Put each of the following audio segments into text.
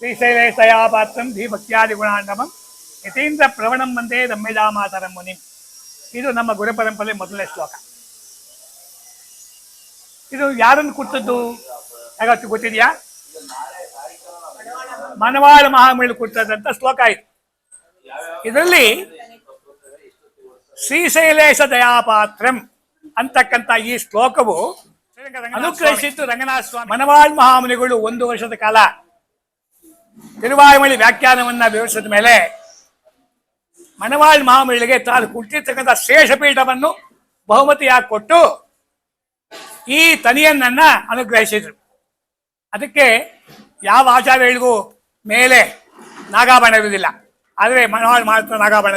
ಶ್ರೀಶೈಲೇಶಯಾಪಾತ್ರಂ ಧೀಭಕ್ತಿಯಾದಿ ಗುಣಾಂಡಮಂ ಯತೀಂದ್ರ ಪ್ರವಣಂ ಮಂದೆ ದಮ್ಮೆಜಾಮಾತರಂ ಮುನಿ ಇದು ನಮ್ಮ ಗುರು ಪರಂಪರೆ ಮೊದಲನೇ ಶ್ಲೋಕ. ಇದು ಯಾರನ್ನು ಕುಟ್ಟದ್ದು? ಯಾವತ್ತು ಗೊತ್ತಿದೆಯಾ? ಮನವಾಳ ಮಹಾಮೀಳು ಕುಟ್ಟದಂತ ಶ್ಲೋಕ ಇದು. ಇದರಲ್ಲಿ ಶ್ರೀಶೈಲೇಶ ದಯಾಪಾತ್ರಂ ಅಂತಕ್ಕಂಥ ಈ ಶ್ಲೋಕವು ಅನುಗ್ರಹಿಸಿತ್ತು ರಂಗನಾಥ ಸ್ವಾಮಿ. ಮನವಾಳ್ ಮಹಾಮುನಿಗಳು ಒಂದು ವರ್ಷದ ಕಾಲ ತಿರುವಾಯುಮಳಿ ವ್ಯಾಖ್ಯಾನವನ್ನ ವಿವರಿಸಿದ ಮೇಲೆ ಮನವಾಳ್ ಮಹಾಮಳಿಗೆ ತಾನು ಕುಳಿತಿರ್ತಕ್ಕಂಥ ಶೇಷಪೀಠವನ್ನು ಬಹುಮತಿಯಾಗಿ ಕೊಟ್ಟು ಈ ತನಿಯನ್ನ ಅನುಗ್ರಹಿಸಿದ್ರು. ಅದಕ್ಕೆ ಯಾವ ಆಚಾರ್ಯಗಳಿಗೂ ಮೇಲೆ ನಾಗಾಭರಣ ಇರುವುದಿಲ್ಲ. ಆದರೆ ಮನೋಹರ್ ಮಾತ್ರ ನಾಗಾಭರಣ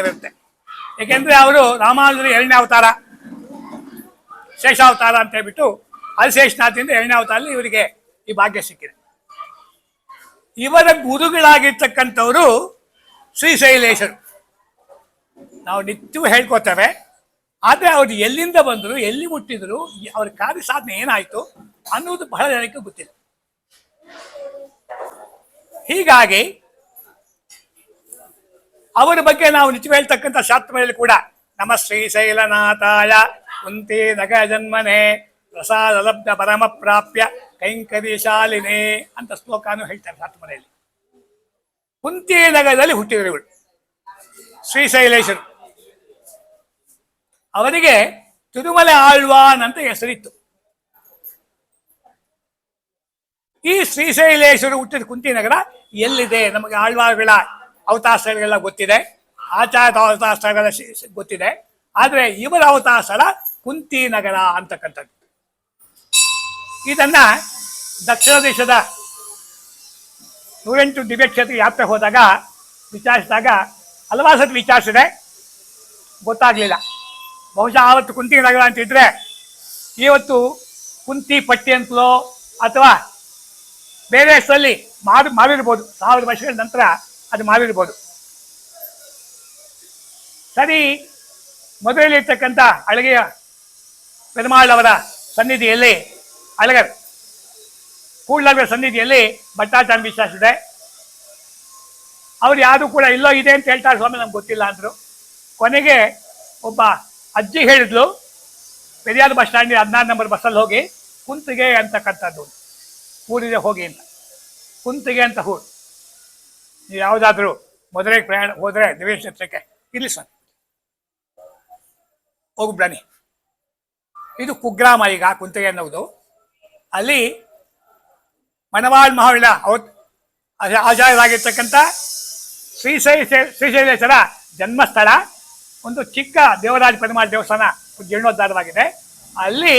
ಏಕೆಂದರೆ ಅವರು ರಾಮಾನುಜರು ಎರಡನೇ ಅವತಾರ, ಶೇಷಾವತಾರ ಅಂತ ಹೇಳ್ಬಿಟ್ಟು ಅಲ್ಶೇಷನಾಥಿಂದ ಎರಡನೇ ಅವತಾರದಲ್ಲಿ ಇವರಿಗೆ ಈ ಭಾಗ್ಯ ಸಿಕ್ಕಿದೆ. ಇವರ ಗುರುಗಳಾಗಿರ್ತಕ್ಕಂಥವರು ಶ್ರೀಶೈಲೇಶರು ನಾವು ನಿತ್ಯವೂ ಹೇಳ್ಕೊತೇವೆ, ಆದರೆ ಅವರು ಎಲ್ಲಿಂದ ಬಂದರು, ಎಲ್ಲಿ ಹುಟ್ಟಿದರು, ಅವ್ರ ಕಾರ್ಯ ಸಾಧನೆ ಏನಾಯಿತು ಅನ್ನೋದು ಬಹಳ ಜನಕ್ಕೆ ಗೊತ್ತಿಲ್ಲ. ಹೀಗಾಗಿ ಅವರ ಬಗ್ಗೆ ನಾವು ನಿತ್ಯ ಹೇಳ್ತಕ್ಕಂಥ ಶಾಸ್ತ್ರಗಳಲ್ಲಿ ಕೂಡ ನಮ್ಮ ಶ್ರೀಶೈಲನಾಥಾಯ ಕುಂತಿ ನಗ ಜನ್ಮನೆ ಪ್ರಸಾದ ಲಬ್ಧ ಪರಮ ಪ್ರಾಪ್ಯ ಕೈಂಕರ್ಯ ಶಾಲಿನಿ ಅಂತ ಶ್ಲೋಕನೂ ಹೇಳ್ತಾರೆ ಸಾತ್ಮನೆಯಲ್ಲಿ ಕುಂತಿ ನಗರದಲ್ಲಿ ಹುಟ್ಟಿದರು ಇವಳು ಶ್ರೀಶೈಲೇಶರು ಅವರಿಗೆ ತಿರುಮಲೆ ಆಳ್ವಾನ್ ಅಂತ ಹೆಸರಿತ್ತು. ಈ ಶ್ರೀಶೈಲೇಶ್ವರು ಹುಟ್ಟಿದ ಕುಂತಿ ನಗರ ಎಲ್ಲಿದೆ? ನಮಗೆ ಆಳ್ವಾರ್ಗಳ ಅವತಾರಗಳೆಲ್ಲ ಗೊತ್ತಿದೆ. ಆಚಾರದ ಅವತಾರಗಳ ಗೊತ್ತಿದೆ. ಆದರೆ ಇವರ ಅವತಾರ ಕುಂತಿನಗರ ಅಂತಕ್ಕಂಥದ್ದು. ಇದನ್ನ ದಕ್ಷಿಣ ದೇಶದ ನೂರೆಂಟು ದಿವ್ಯ ಕ್ಷೇತ್ರ ಯಾತ್ರೆ ಹೋದಾಗ ವಿಚಾರಿಸಿದಾಗ ಹಲವಾರು ಸತಿ ವಿಚಾರಿಸಿದೆ. ಗೊತ್ತಾಗಲಿಲ್ಲ. ಬಹುಶಃ ಆವತ್ತು ಕುಂತಿ ನಗರ ಅಂತಿದ್ರೆ ಇವತ್ತು ಕುಂತಿ ಪಟ್ಟಿ ಅಂತಲೋ ಅಥವಾ ಬೇರೆ ಹೆಸರಲ್ಲಿ ಮಾರಿ ಮಾರಿರ್ಬೋದು. ಸಾವಿರ ವರ್ಷಗಳ ನಂತರ ಅದು ಮಾರಿರ್ಬೋದು. ಸರಿ, ಮದುವೆಯಲ್ಲಿರ್ತಕ್ಕಂಥ ಅಳಗೆಯ ಪೆರುಮಾಳ್ ಅವರ ಸನ್ನಿಧಿಯಲ್ಲಿ ಅಳಗರ್ ಕೂಡ್ಲಗರ ಸನ್ನಿಧಿಯಲ್ಲಿ ಭಟ್ಟಾಚಾರ ವಿಶ್ವಾಸಿದೆ ಅವ್ರು ಯಾರು ಕೂಡ ಇಲ್ಲೋ ಇದೆ ಅಂತ ಹೇಳ್ತಾರೆ ಸ್ವಾಮಿ, ನಮ್ಗೆ ಗೊತ್ತಿಲ್ಲ ಅಂದರು. ಕೊನೆಗೆ ಒಬ್ಬ ಅಜ್ಜಿ ಹೇಳಿದ್ಲು, ಪೆರಿಯಾರ್ ಬಸ್ ಸ್ಟ್ಯಾಂಡ್ ಹದಿನಾರು ನಂಬರ್ ಬಸ್ಸಲ್ಲಿ ಹೋಗಿ ಕುಂತಿಗೆ ಅಂತಕ್ಕಂಥದ್ದು. ಊರಿದೆ ಹೋಗಿ ಅಂತ. ಕುಂತಿಗೆ ಅಂತ ಊರು. ನೀವು ಯಾವುದಾದ್ರೂ ಮೊದಲೇ ಪ್ರಯಾಣ, ಹೋದರೆ ದಿವ್ಯ ಕ್ಷೇತ್ರಕ್ಕೆ. ಇರಲಿ ಸರ್. ಹೋಗು ಇದು ಕುಗ್ರಾಮ ಈಗ, ಕುಂತಿಗೆ ಅನ್ನೋದು. ಅಲ್ಲಿ ಮಣವಾಳ್ ಮಹಾವಿಳ ಅವತ್ ಆಚಾರ್ಯರಾಗಿರ್ತಕ್ಕಂಥ ಶ್ರೀಶೈ ಶ್ರೀಶೈಲೇಶ್ವರ ಜನ್ಮಸ್ಥಳ, ಒಂದು ಚಿಕ್ಕ ದೇವರಾಜ ಪೆರುಮಾಳ್ ದೇವಸ್ಥಾನ ಜೀರ್ಣೋದ್ಧಾರವಾಗಿದೆ. ಅಲ್ಲಿ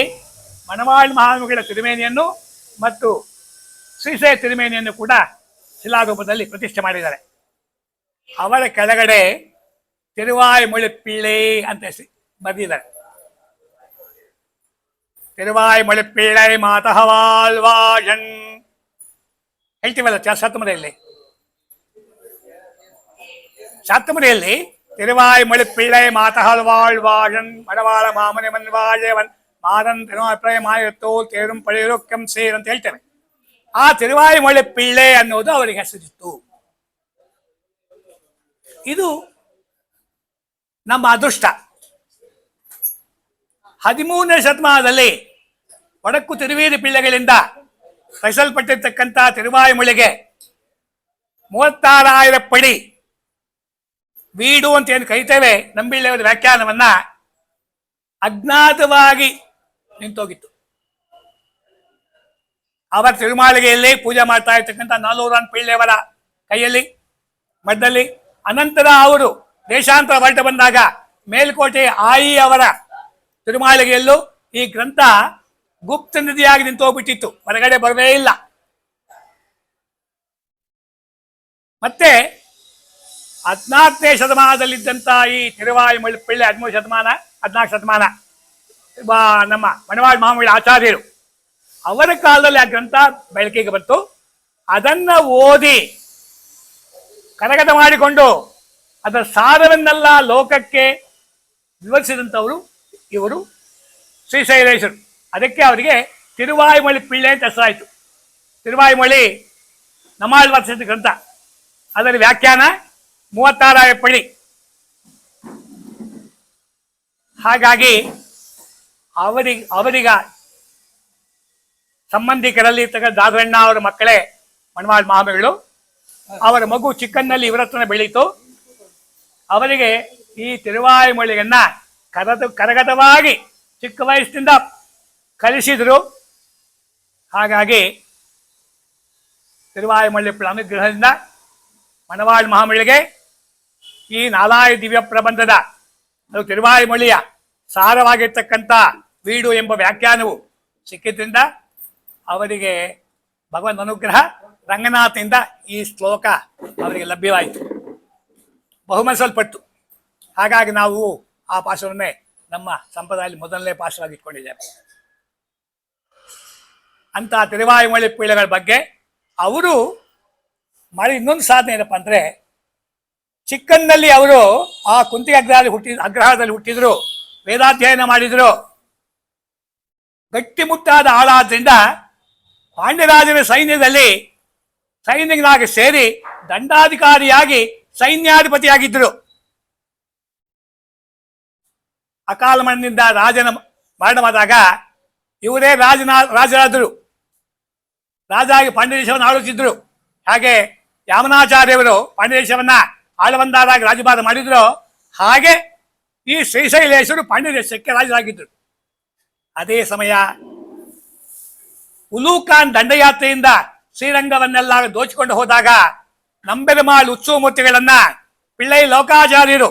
ಮಣವಾಳ್ ಮಹಾನುಗಳ ತಿರುಮೇನಿಯನ್ನು ಮತ್ತು ಶ್ರೀಶೈ ತಿರುಮೇನಿಯನ್ನು ಕೂಡ ಶಿಲಾರೂಪದಲ್ಲಿ ಪ್ರತಿಷ್ಠೆ ಮಾಡಿದ್ದಾರೆ. ಅವರ ಕೆಳಗಡೆ ತಿರುವಾಯ್ ಮುಳಿಪ್ಪಿಳೆ ಅಂತ ಬರೆದಿದ್ದಾರೆ. ತಿರುವಾಯ್ ಮುಳಿಪಿಳ್ಳೆ ಮಾತಹವಾಳ್ವಾಳನ್ ಹೇಳ್ತೀವಲ್ಲ ಚ ಸಾತುಮರೆಯಲ್ಲಿ ಸಾತುಮರೆಯಲ್ಲಿ ತಿರುವಾಯ್ ಮಳಿ ಪಿಳ್ಳೈ ಮಾತಹಲ್ವಾಳ್ ವಾಳನ್, ಮಡವಾಳ ಮಾಮನೆ ಮನ್ವಾಳವನ್ ಮಾದನ್ ತಿರುಮಾಪ್ರಯ ಮಾಯುತ್ತೋ, ತೇರು ಪಳೆಯರು ಕೆಂ ಸೇರ್ ಅಂತ ಹೇಳ್ತೇವೆ. ಆ ತಿರುವಾಯ್ ಮಳೆ ಪಿಳ್ಳೆ ಅನ್ನೋದು ಅವರಿಗೆ ಹೆಸರಿತ್ತು. ಇದು ನಮ್ಮ ಅದೃಷ್ಟ. ಹದಿಮೂರನೇ ಶತಮಾನದಲ್ಲಿ ಒಡಕು ತಿರುವೇರಿ ಪಿಳ್ಳೆಗಳಿಂದ ರಚಿಸಲ್ಪಟ್ಟಿರ್ತಕ್ಕಂಥ ತಿರುವಾಯುಮಳಿಗೆ ಮೊಳೆಗೆ ಮೂವತ್ತಾರಾಯಿರ ಪಡಿ ವೀಡು ಅಂತ ಏನು ಕರಿತೇವೆ ನಂಬಿಳ್ಳೆಯವರ ವ್ಯಾಖ್ಯಾನವನ್ನ ಅಜ್ಞಾತವಾಗಿ ನಿಂತೋಗಿತ್ತು. ಅವರ ತಿರುಮಾಳಿಗೆಯಲ್ಲಿ ಪೂಜೆ ಮಾಡ್ತಾ ಇರ್ತಕ್ಕಂಥ ನಾಲ್ವರು ಪಿಳ್ಳೆಯವರ ಕೈಯಲ್ಲಿ ಮಧ್ಯದಲ್ಲಿ ಅನಂತರ ಅವರು ದೇಶಾಂತರ ಹೊರಟು ಬಂದಾಗ ಮೇಲ್ಕೋಟೆ ಆಯಿ ಅವರ ತಿರುಮಾಳಿಗೆಯಲ್ಲೂ ಈ ಗ್ರಂಥ ಗುಪ್ತ ನಿಧಿಯಾಗಿ ನಿಂತೋಗ್ಬಿಟ್ಟಿತ್ತು ಹೊರಗಡೆ ಬರವೇ ಇಲ್ಲ. ಮತ್ತೆ ಹದಿನಾಲ್ಕನೇ ಶತಮಾನದಲ್ಲಿದ್ದಂಥ ಈ ತಿರುವಾಯಿ ಪಿಳ್ಳೆ ಹದಿಮೂರು ಶತಮಾನ, ಹದಿನಾಲ್ಕು ಶತಮಾನ ನಮ್ಮ ಮಣವಾಳ್ ಮಹಾಮಳಿ ಆಚಾರ್ಯರು, ಅವರ ಕಾಲದಲ್ಲಿ ಆ ಗ್ರಂಥ ಬೆಳಕಿಗೆ ಬಂತು. ಅದನ್ನ ಓದಿ ಕರಗತ ಮಾಡಿಕೊಂಡು ಅದರ ಸಾರವನ್ನೆಲ್ಲ ಲೋಕಕ್ಕೆ ವಿವರಿಸಿದಂಥವರು ಇವರು ಶ್ರೀಶೈಲೇಶರು ಅದಕ್ಕೆ ಅವರಿಗೆ ತಿರುವಾಯುಮಳಿ ಪಿಳ್ಳೆ ಅಂತ ಹೆಸರಾಯಿತು. ತಿರುವಾಯುಮಳಿ ನಮಾಳ್ ವರ್ಷದ ಗ್ರಂಥ. ಅದರ ವ್ಯಾಖ್ಯಾನ ಮೂವತ್ತಾರಾಯ ಪಳ್ಳಿ ಹಾಗಾಗಿ ಅವರಿ, ಅವರಿಗ ಸಂಬಂಧಿಕರಲ್ಲಿ ಇರ್ತಕ್ಕ ದಾದಣ್ಣ ಅವರ ಮಕ್ಕಳೇ ಮಣವಾಳ್ ಮಾಮಗಳು, ಅವರ ಮಗು ಚಿಕ್ಕನ್ನಲ್ಲಿ ಇವರ ಹತ್ರನೇ ಬೆಳೀತು. ಅವರಿಗೆ ಈ ತಿರುವಾಯುಮೊಳಿಯನ್ನ ಕರದು, ಕರಗತವಾಗಿ ಚಿಕ್ಕ ವಯಸ್ಸಿನಿಂದ ಕಲಿಸಿದರು. ಹಾಗಾಗಿ ತಿರುವಾಯುಮಳ್ಳಿ ಅನುಗ್ರಹದಿಂದ ಮಣವಾಳ್ ಮಹಾಮಳಿಗೆ ಈ ನಾಲಾಯ ದಿವ್ಯ ಪ್ರಬಂಧದ, ಅದು ತಿರುವಾಯುಮಳ್ಳಿಯ ಸಾರವಾಗಿರ್ತಕ್ಕಂಥ ವೀಡು ಎಂಬ ವ್ಯಾಖ್ಯಾನವು ಸಿಕ್ಕಿದ್ರಿಂದ ಅವರಿಗೆ ಭಗವಂತ ಅನುಗ್ರಹ ರಂಗನಾಥಿಂದ ಈ ಶ್ಲೋಕ ಅವರಿಗೆ ಲಭ್ಯವಾಯಿತು. ಬಹುಮಸಲ್ಪಟ್ಟು ಹಾಗಾಗಿ ನಾವು ಆ ಪಾಶವನ್ನೇ ನಮ್ಮ ಸಂಪ್ರದಾಯದಲ್ಲಿ ಮೊದಲನೇ ಪಾಶವಾಗಿ ಇಟ್ಕೊಂಡಿದ್ದೇವೆ ಅಂತ ತಿರುವಾಯುಮಳಿ ಪೀಳಗಳ ಬಗ್ಗೆ ಅವರು ಮಾಡಿ ಇನ್ನೊಂದು ಸಾಧನೆ ಏನಪ್ಪ ಅಂದ್ರೆ ಚಿಕ್ಕಂದಲ್ಲಿ ಅವರು ಆ ಕುಂತಿ ಅಗ್ರಹದಲ್ಲಿ ಹುಟ್ಟಿ ಅಗ್ರಹದಲ್ಲಿ ಹುಟ್ಟಿದ್ರು, ವೇದಾಧ್ಯಯನ ಮಾಡಿದ್ರು. ಗಟ್ಟಿಮುಟ್ಟಾದ ಆಳಾದ್ರಿಂದ ಪಾಂಡ್ಯರಾಜನ ಸೈನ್ಯದಲ್ಲಿ ಸೈನಿಕನಾಗಿ ಸೇರಿ ದಂಡಾಧಿಕಾರಿಯಾಗಿ ಸೈನ್ಯಾಧಿಪತಿಯಾಗಿದ್ದರು ಅಕಾಲ ಮರಣದಿಂದ ರಾಜನ ಮರಣವಾದಾಗ ಇವರೇ ರಾಜನ ರಾಜರಾದರು. ರಾಜಾಗಿ ಪಾಂಡ್ಯದೇಶವನ್ನು ಆಳುತ್ತಿದ್ದರು ಹಾಗೆ ಯಾಮನಾಚಾರ್ಯವರು ಆಳ ಆಳವಂದಾರಾಗಿ ರಾಜಭಾರ ಮಾಡಿದ್ರು. ಹಾಗೆ ಈ ಶ್ರೀಶೈಲೇಶ್ವರು ಪಾಂಡ್ಯದೇಶಕ್ಕೆ ರಾಜರಾಗಿದ್ದರು. ಅದೇ ಸಮಯ ಉಲೂಖಾನ್ ದಂಡಯಾತ್ರೆಯಿಂದ ಶ್ರೀರಂಗವನ್ನೆಲ್ಲ ದೋಚಿಕೊಂಡು ಹೋದಾಗ ನಂಬೆರಮಾಳ್ ಉತ್ಸವ ಮೂರ್ತಿಗಳನ್ನ ಪಿಳ್ಳೈ ಲೋಕಾಚಾರ್ಯರು,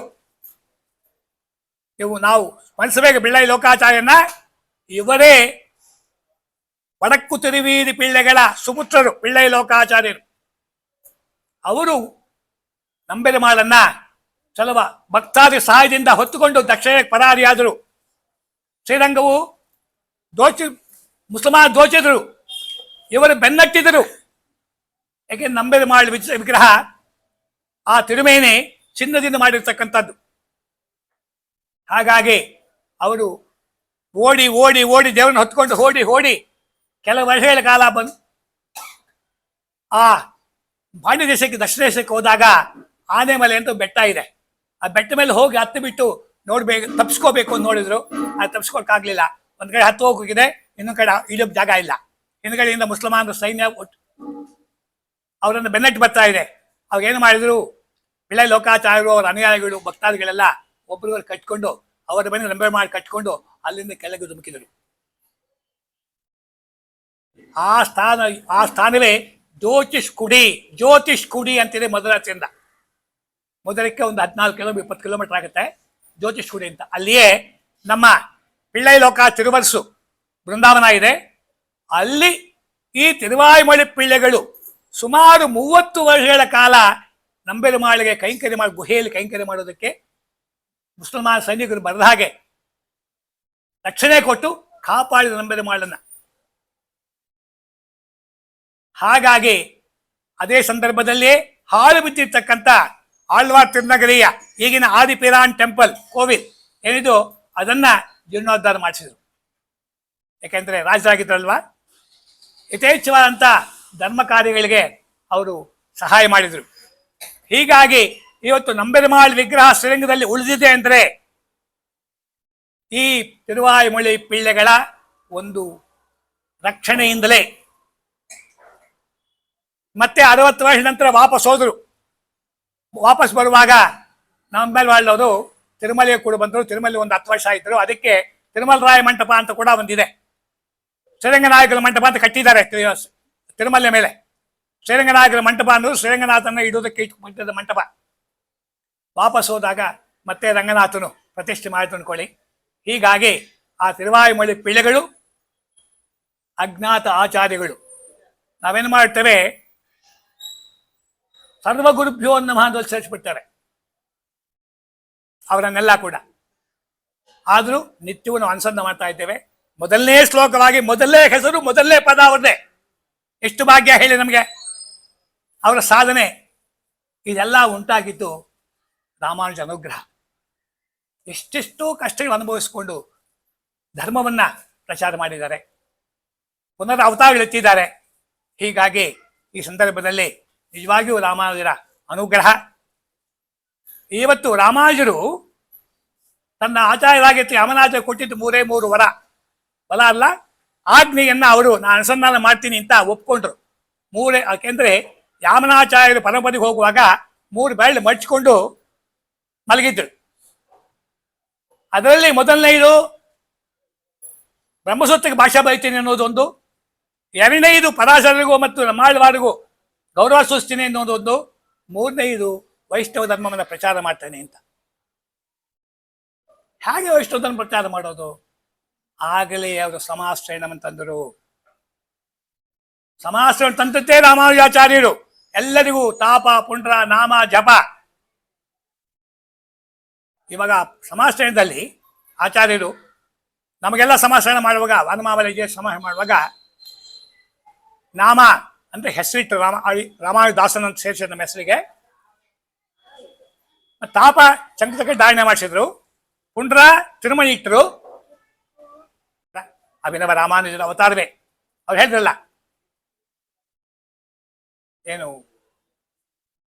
ಇವು ನಾವು ಸ್ಮರಿಸಬೇಕು ಪಿಳ್ಳೈ ಲೋಕಾಚಾರ್ಯನ ಇವರೇ ವಡಕ್ಕು ತಿರುವೀದಿ ಪಿಳ್ಳೆಗಳ ಸುಪುತ್ರರು ಪಿಳ್ಳೈ ಲೋಕಾಚಾರ್ಯರು. ಅವರು ನಂಬೆರಮಾಳನ್ನ ಚಲುವ ಭಕ್ತಾದಿ ಸಹಾಯದಿಂದ ಹೊತ್ತುಕೊಂಡು ದಕ್ಷಿಣ ಪರಾರಿಯಾದರು. ಶ್ರೀರಂಗವು ದೋಚಿ, ಮುಸಲ್ಮಾನ ದೋಚಿದರು. ಇವರು ಬೆನ್ನಟ್ಟಿದರು. ಯಾಕೆ ವಿಚ- ವಿಗ್ರಹ? ಆ ತಿರುಮೇನೆ ಚಿನ್ನದಿಂದ ಮಾಡಿರ್ತಕ್ಕಂಥದ್ದು. ಹಾಗಾಗಿ ಅವರು ಓಡಿ ಓಡಿ ಓಡಿ ದೇವರನ್ನು ಹೊತ್ಕೊಂಡು ಓಡಿ ಓಡಿ ಕೆಲವು ವರ್ಷಗಳ ಕಾಲ ಬಂದು ಆ ಪಾಂಡ್ಯ ದೇಶಕ್ಕೆ, ದಕ್ಷಿಣ ದೇಶಕ್ಕೆ ಹೋದಾಗ ಆನೆಮಲೆ ಅಂತ ಬೆಟ್ಟ ಇದೆ. ಆ ಬೆಟ್ಟ ಮೇಲೆ ಹೋಗಿ ಹತ್ತು ಬಿಟ್ಟು ನೋಡ್ಬೇಕು ತಪ್ಪಿಸ್ಕೋಬೇಕು ಅಂತ ನೋಡಿದ್ರು. ಅದು ತಪ್ಸ್ಕೊಳಕ್ಕಾಗ್ಲಿಲ್ಲ ಒಂದ್ ಕಡೆ ಹತ್ತು ಹೋಗಿದೆ ಇನ್ನೊಂದ್ ಕಡೆ ಇಳಿಯೋಕ್ ಜಾಗ ಇಲ್ಲ. ಹಿಂದ್ಗಡೆಯಿಂದ ಮುಸ್ಲಮಾನ ಸೈನ್ಯ ಅವರನ್ನು ಬೆನ್ನಟ್ಟು ಬರ್ತಾ ಇದೆ. ಅವಾಗ ಏನು ಮಾಡಿದ್ರು? ಬಿಳೆ ಲೋಕಾಚಾರರು ಅವರ ಅನುಯಾಯಿಗಳು, ಭಕ್ತಾದಿಗಳೆಲ್ಲ ಒಬ್ಬರಿಗೊಬ್ಬರು ಕಟ್ಕೊಂಡು, ಅವರ ಮನೆ ರಂಬೆ ಮಾಡಿ ಕಟ್ಕೊಂಡು ಅಲ್ಲಿಂದ ಕೆಳಗೆ ಧುಮುಕಿದರು. ಆ ಸ್ಥಾನ, ಆ ಸ್ಥಾನವೇ ಜ್ಯೋತಿಷ್ ಕುಡಿ ಜ್ಯೋತಿಷ್ ಕುಡಿ ಅಂತಿದೆ ಮೊದಲದಿಂದ ಮೊದಲಕ್ಕೆ ಒಂದು ಹದಿನಾಲ್ಕು ಕಿಲೋಮೀಟರ್ ಇಪ್ಪತ್ತು ಕಿಲೋಮೀಟರ್ ಆಗುತ್ತೆ ಜ್ಯೋತಿಷ್ ಕುಡಿ ಅಂತ. ಅಲ್ಲಿಯೇ ನಮ್ಮ ಪಿಳ್ಳೈ ಲೋಕ ತಿರುವರ್ಸು ಬೃಂದಾವನ ಇದೆ. ಅಲ್ಲಿ ಈ ತಿರುವಾಯುಮಳಿ ಪಿಳ್ಳೆಗಳು ಸುಮಾರು ಮೂವತ್ತು ವರ್ಷಗಳ ಕಾಲ ನಂಬೆರುಮಾಳಿಗೆ ಕೈಂಕರಿ ಮಾಡಿ, ಗುಹೆಯಲ್ಲಿ ಕೈಂಕರಿ ಮಾಡೋದಕ್ಕೆ ಮುಸಲ್ಮಾನ ಸೈನಿಕರು ಬರೆದ ಹಾಗೆ ರಕ್ಷಣೆ ಕೊಟ್ಟು ಕಾಪಾಡಿದ ನಂಬೆರುಮಾಳನ್ನ ಹಾಗಾಗಿ ಅದೇ ಸಂದರ್ಭದಲ್ಲಿ ಹಾಳು ಬಿದ್ದಿರ್ತಕ್ಕಂಥ ಆಳ್ವಾರ್ ತಿರುನಗರಿಯ ಈಗಿನ ಆದಿಪಿರಾನ್ ಟೆಂಪಲ್ ಕೋವಿಲ್ ಏನಿದು, ಅದನ್ನ ಜೀರ್ಣೋದ್ಧಾರ ಮಾಡಿಸಿದರು. ಯಾಕೆಂದರೆ ರಾಜರಾಗಿದ್ರಲ್ವಾ ಯಥೇಚ್ಛವಾದಂಥ ಧರ್ಮ ಕಾರ್ಯಗಳಿಗೆ ಅವರು ಸಹಾಯ ಮಾಡಿದರು. ಹೀಗಾಗಿ ಇವತ್ತು ನಂಬೆರಮಾಳ್ ವಿಗ್ರಹ ಶ್ರೀರಂಗದಲ್ಲಿ ಉಳಿದಿದೆ ಅಂದ್ರೆ ಈ ತಿರುವಾಯುಮಳಿ ಪಿಳ್ಳೆಗಳ ಒಂದು ರಕ್ಷಣೆಯಿಂದಲೇ ಮತ್ತೆ ಅರವತ್ತು ವರ್ಷ ನಂತರ ವಾಪಸ್ ಹೋದರು. ವಾಪಸ್ ಬರುವಾಗ ನಂಬೆಲ್ ಅವರು ತಿರುಮಲೆಗೆ ಕೂಡ ಬಂದರು. ತಿರುಮಲೆ ಒಂದು ಹತ್ತು ವರ್ಷ ಆಯಿತು ಅದಕ್ಕೆ ತಿರುಮಲ ರಾಯ ಮಂಟಪ ಅಂತ ಕೂಡ ಒಂದಿದೆ. ಶ್ರೀರಂಗನಾಯಕರ ಮಂಟಪ ಅಂತ ಕಟ್ಟಿದ್ದಾರೆ ತಿರು- ತಿರುಮಲೆ ಮೇಲೆ. ಶ್ರೀರಂಗನಾಯಕರ ಮಂಟಪ ಅನ್ನೋದು ಶ್ರೀರಂಗನಾಥನ ಇಡೋದಕ್ಕೆ ಇಟ್ಕೊಂಡಿದ್ದ ಮಂಟಪ. ವಾಪಸ್ ಹೋದಾಗ ಮತ್ತೆ ರಂಗನಾಥನು ಪ್ರತಿಷ್ಠೆ ಮಾಡಿತು ಅನ್ಕೊಳ್ಳಿ. ಹೀಗಾಗಿ ಆ ತಿರುವಾಯುಮಳಿ ಪಿಳೆಗಳು ಅಜ್ಞಾತ ಆಚಾರ್ಯಗಳು. ನಾವೇನು ಮಾಡ್ತೇವೆ? ಸರ್ವಗುರುಭ್ಯೋ ನಮಃ ಅಂತ ಸೇರಿಸ್ಬಿಡ್ತಾರೆ ಅವರನ್ನೆಲ್ಲ ಕೂಡ. ಆದರೂ ನಿತ್ಯವೂ ನಾವು ಅನುಸಂಧ ಮಾಡ್ತಾ ಇದ್ದೇವೆ. ಮೊದಲನೇ ಶ್ಲೋಕವಾಗಿ ಮೊದಲನೇ ಹೆಸರು, ಮೊದಲನೇ ಪದ ಅವ್ರದ್ದೇ. ಎಷ್ಟು ಭಾಗ್ಯ ಹೇಳಿ ನಮಗೆ. ಅವರ ಸಾಧನೆ ಇದೆಲ್ಲ ಉಂಟಾಗಿದ್ದು ರಾಮಾನುಜ ಅನುಗ್ರಹ. ಎಷ್ಟೆಷ್ಟು ಕಷ್ಟಗಳು ಅನುಭವಿಸಿಕೊಂಡು ಧರ್ಮವನ್ನ ಪ್ರಚಾರ ಮಾಡಿದ್ದಾರೆ. ಪುನರ್ ಅವತಾರಗಳೆತ್ತಿದ್ದಾರೆ ಹೀಗಾಗಿ ಈ ಸಂದರ್ಭದಲ್ಲಿ ನಿಜವಾಗಿಯೂ ರಾಮಾನುಜರ ಅನುಗ್ರಹ. ಇವತ್ತು ರಾಮಾನುಜರು ತನ್ನ ಆಚಾರ್ಯರಾಗಿತ್ತು ಯಮನಾಚಾರ್ಯ ಕೊಟ್ಟಿದ್ದು ಮೂರೇ ಮೂರು ವರ. ಬಲ ಅಲ್ಲ, ಆಜ್ಞೆಯನ್ನ ಅವರು, ನಾನು ಅನುಸಂಧಾನ ಮಾಡ್ತೀನಿ ಅಂತ ಒಪ್ಕೊಂಡ್ರು. ಮೂರೇ, ಯಾಕೆಂದ್ರೆ ಯಾಮನಾಚಾರ್ಯರು ಪರಂಪರೆಗೆ ಹೋಗುವಾಗ ಮೂರು ಬೆಳ್ಳು ಮಡ್ಚಿಕೊಂಡು ಮಲಗಿದ್ರು. ಅದರಲ್ಲಿ ಮೊದಲನೆಯದು, ಬ್ರಹ್ಮಸೂತ್ರಕ್ಕೆ ಭಾಷಾ ಬೈತೀನಿ ಅನ್ನೋದೊಂದು. ಎರಡನೇದು ಪರಾಶರರಿಗೂ ಮತ್ತು ನಮ್ಮಾಳ್ವಾರಿಗೂ ಗೌರವ ಸೂಚಿಸ್ತೀನಿ ಅನ್ನೋದೊಂದು ಮೂರನೇದು ವೈಷ್ಣವ ಧರ್ಮವನ್ನು ಪ್ರಚಾರ ಮಾಡ್ತೇನೆ ಅಂತ. ಹೇಗೆ ವೈಷ್ಣವ ಧರ್ಮ ಪ್ರಚಾರ ಮಾಡೋದು? ಆಗಲೇ ಅವರು ಸಮಾಶ್ರಯಣಂ ತಂದರು ಸಮಾಶ್ರಯ ತಂತ್ರದ್ದೇ ರಾಮಾನುಜಾಚಾರ್ಯರು. ಎಲ್ಲರಿಗೂ ತಾಪ, ಪುಂಡ್ರ, ನಾಮ, ಜಪ. ಇವಾಗ ಸಮಾಶ್ರಯದಲ್ಲಿ ಆಚಾರ್ಯರು ನಮಗೆಲ್ಲ ಸಮಾಶ್ರಯಣ ಮಾಡುವಾಗ ವನಮಾವಲಿಗೆ ಸಮಾಹ ಮಾಡುವಾಗ ನಾಮ ಅಂದ್ರೆ ಹೆಸರಿಟ್ಟು ರಾಮ ರಾಮಾನುದಾಸನ್ ಅಂತ ಸೇರಿಸಿದ ನಮ್ಮ ಹೆಸರಿಗೆ. ತಾಪ ಚಂಕಚಕ ಧಾರಣೆ ಮಾಡಿಸಿದ್ರು. ಪುಂಡ್ರ ತಿರುಮಣಿ ಇಟ್ಟರು ಅಭಿನವ ರಾಮಾನುಜರ ಅವತಾರವೇ. ಅವ್ರು ಹೇಳಿದ್ರಲ್ಲ. ಏನು,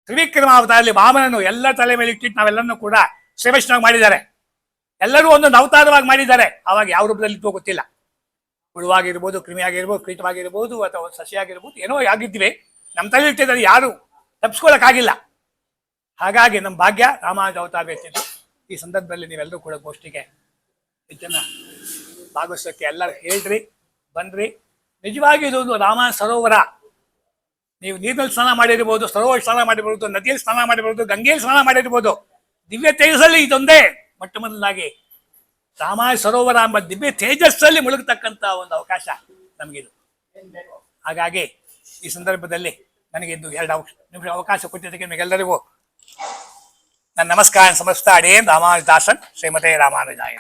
ತ್ರಿವಿಕ್ರಮ ಅವತಾರದಲ್ಲಿ ವಾಮನನು ಎಲ್ಲ ತಲೆ ಮೇಲೆ ಇಟ್ಟಿಟ್ಟು ನಾವೆಲ್ಲರನ್ನೂ ಕೂಡ ಶ್ರೀವೈಷ್ಣವಾಗಿ ಮಾಡಿದ್ದಾರೆ. ಎಲ್ಲರೂ ಒಂದೊಂದು ಅವತಾರವಾಗಿ ಮಾಡಿದ್ದಾರೆ. ಅವಾಗ ಯಾವ ರೂಪದಲ್ಲಿ ಇತ್ತು ಗೊತ್ತಿಲ್ಲ. ಹುಳುವಾಗಿರ್ಬೋದು ಕ್ರಿಮಿಯಾಗಿರ್ಬೋದು ಕೀಟವಾಗಿರ್ಬೋದು ಅಥವಾ ಸಸಿಯಾಗಿರ್ಬೋದು, ಏನೋ ಆಗಿದ್ದೀವಿ. ನಮ್ಮ ತಲೆ ಇಟ್ಟಿದ್ದಾರೆ ಯಾರು ತಪ್ಪಿಸ್ಕೊಳ್ಳೋಕ್ಕಾಗಿಲ್ಲ ಹಾಗಾಗಿ ನಮ್ಮ ಭಾಗ್ಯ ಎತ್ತಿದ್ದು ಈ ಸಂದರ್ಭದಲ್ಲಿ ನೀವೆಲ್ಲರೂ ಕೂಡ ಗೋಷ್ಠಿಗೆ ಹೆಚ್ಚನ್ನು ಭಾಗವಹಿಸೋಕ್ಕೆ ಎಲ್ಲರೂ ಹೇಳ್ರಿ, ಬನ್ರಿ. ನಿಜವಾಗಿ ಇದೊಂದು ರಾಮ ಸರೋವರ. ನೀವು ನೀರಿನಲ್ಲಿ ಸ್ನಾನ ಮಾಡಿರ್ಬೋದು ಸರೋವರ ಸ್ನಾನ ಮಾಡಿರ್ಬೋದು, ನದಿಯಲ್ಲಿ ಸ್ನಾನ ಮಾಡಿರ್ಬೋದು, ಗಂಗೆಯಲ್ಲಿ ಸ್ನಾನ ಮಾಡಿರ್ಬೋದು. ದಿವ್ಯ ತೇಜಸ್ಸಲ್ಲಿ ಇದೊಂದೇ. ಮೊಟ್ಟ ಮೊದಲಾಗಿ ರಾಮ ಸರೋವರ ಎಂಬ ದಿವ್ಯ ತೇಜಸ್ಸಲ್ಲಿ ಮುಳುಗತಕ್ಕಂತ ಒಂದು ಅವಕಾಶ ನಮಗಿದು. ಹಾಗಾಗಿ ಈ ಸಂದರ್ಭದಲ್ಲಿ ನನಗೆ ಇದು ಎರಡು ನಿಮಿಷ ಅವಕಾಶ ಕೊಟ್ಟಿದ್ದಕ್ಕೆ ನಿಮಗೆಲ್ಲರಿಗೂ ನನ್ನ ನಮಸ್ಕಾರ ಸಮಸ್ತ ಅಡೇ ರಾಮಾನುಜಾಸನ್ ಶ್ರೀಮತೆ ರಾಮಾನುಜಾಯ